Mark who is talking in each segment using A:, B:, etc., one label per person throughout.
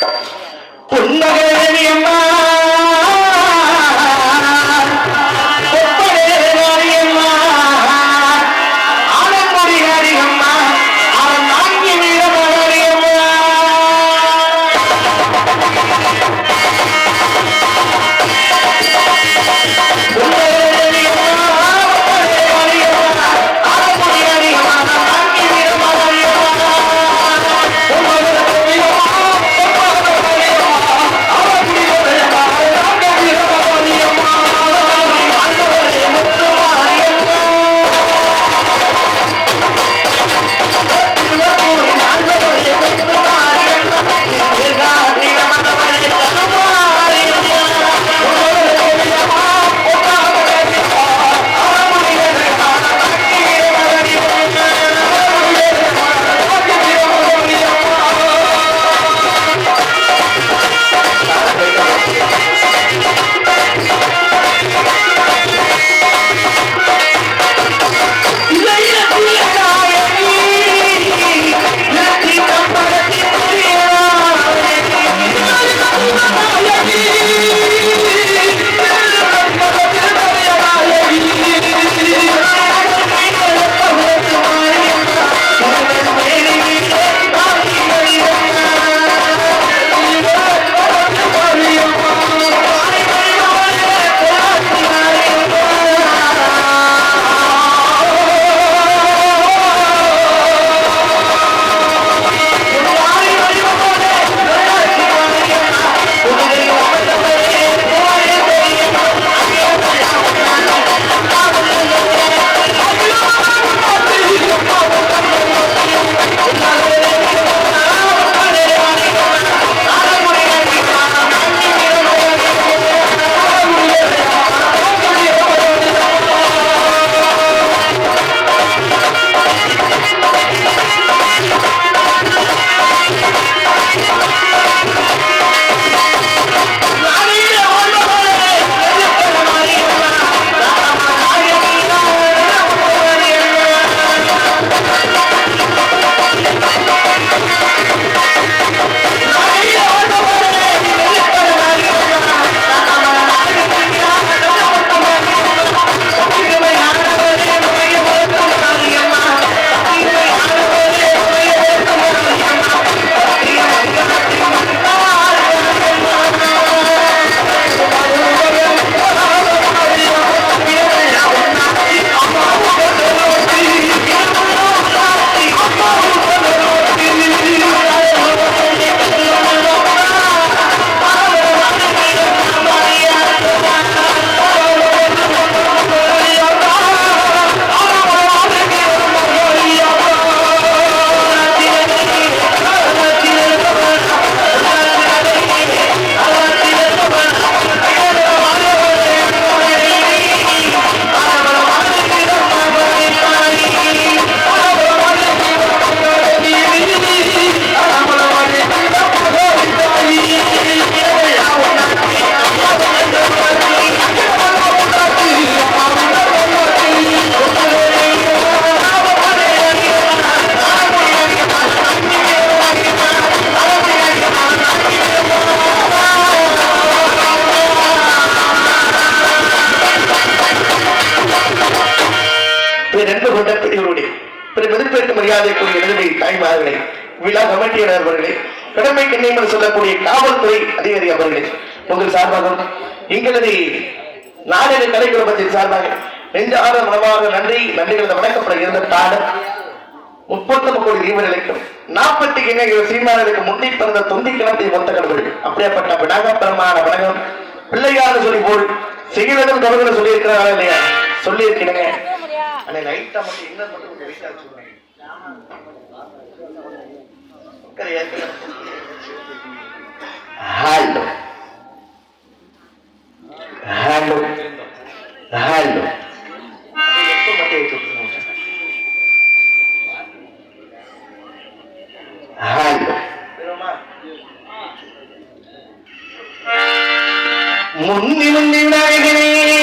A: 滚他个 தாய்மார்களே விழா கமிட்டியர் அவர்களே கடமை கண்ணியமல் சொல்லக்கூடிய காவல்துறை அதிகாரி அவர்களே உங்கள் சார்பாக எங்களது நாடக கலைக்குழுமத்தின் சார்பாக நெஞ்சார மனமாக நன்றி நன்றிகளது வணக்கப்பட இருந்த பாடம் முப்பத்தொன்பது கோடி தீபநிலைக்கும் நாற்பத்தி இணைய சீமானருக்கு முன்னே பிறந்த தொந்தி கிணத்தை மொத்த கடவுள் அப்படியாப்பட்ட விநாகப்பரமான வணக்கம் பிள்ளையாரு சொல்லி போல் சிகிலதும் தொடர்பு சொல்லியிருக்கிறாரா இல்லையா? சொல்லி இருக்கிறேங்க அன்னை லைட்டா மட்டும் இன்னும் மட்டும் ஹலோ ஹலோ ஹலோ எப்போ மட்டும் வச்சு விட்டுருங்க ஹலோ முந்தி முந்தி விநாயகனே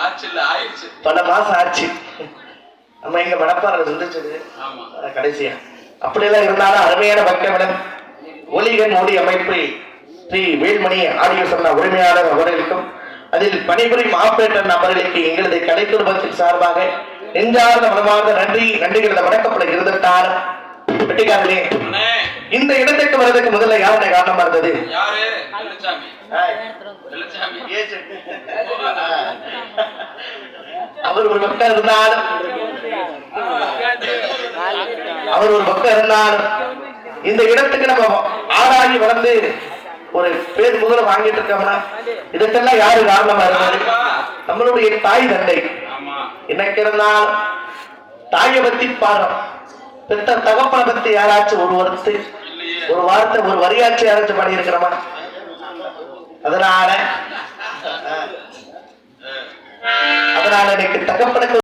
B: ஆச்சா
A: பல மாசம் ஆச்சு. நம்ம இங்க மணப்பாறை இருந்துச்சு கடைசியா. அப்படியெல்லாம் இருந்தாலும் அருமையான பக்தமிடம் ஒலிகன் ஒளி அமைப்பு ஸ்ரீ வேல்மணி ஆடியோ சொன்ன உரிமையாளர் அவர்களுக்கும் அதில் பணிபுரியும் ஆபரேட்டர் நபர்களுக்கு எங்களது கலை குடும்பத்தின் சார்பாக நெஞ்சார்ந்த மனமார்ந்த நன்றி நன்றிகள வணக்கப்பட
B: இருந்திருந்தார்
A: இந்த இடத்துக்கு வர்றதுக்கு முதல்ல யாருடைய காரணமா இருந்தது? அவர் ஒரு பக்கம் இருந்தாலும். அவர் ஒரு பக்கம் இருந்தாலும். இந்த இடத்துக்கு நம்ம ஆளாகி வளர்ந்து ஒரு பேர் முதல்ல வாங்கிட்டு இருக்கோம்னா இதுக்கெல்லாம் யாரு காரணமா இருந்தாரு? நம்மளுடைய தாய் தந்தை. இருந்தால் தாயை பத்தி பாடம் பெற்ற தகப்பனை பத்தி யாராச்சும் ஒரு வார்த்தை ஒரு வார்த்தை ஒரு வரியாச்சும் யாராச்சும் பாடி இருக்கிறோமா அதனால அதனால எனக்கு தகப்பனுக்கு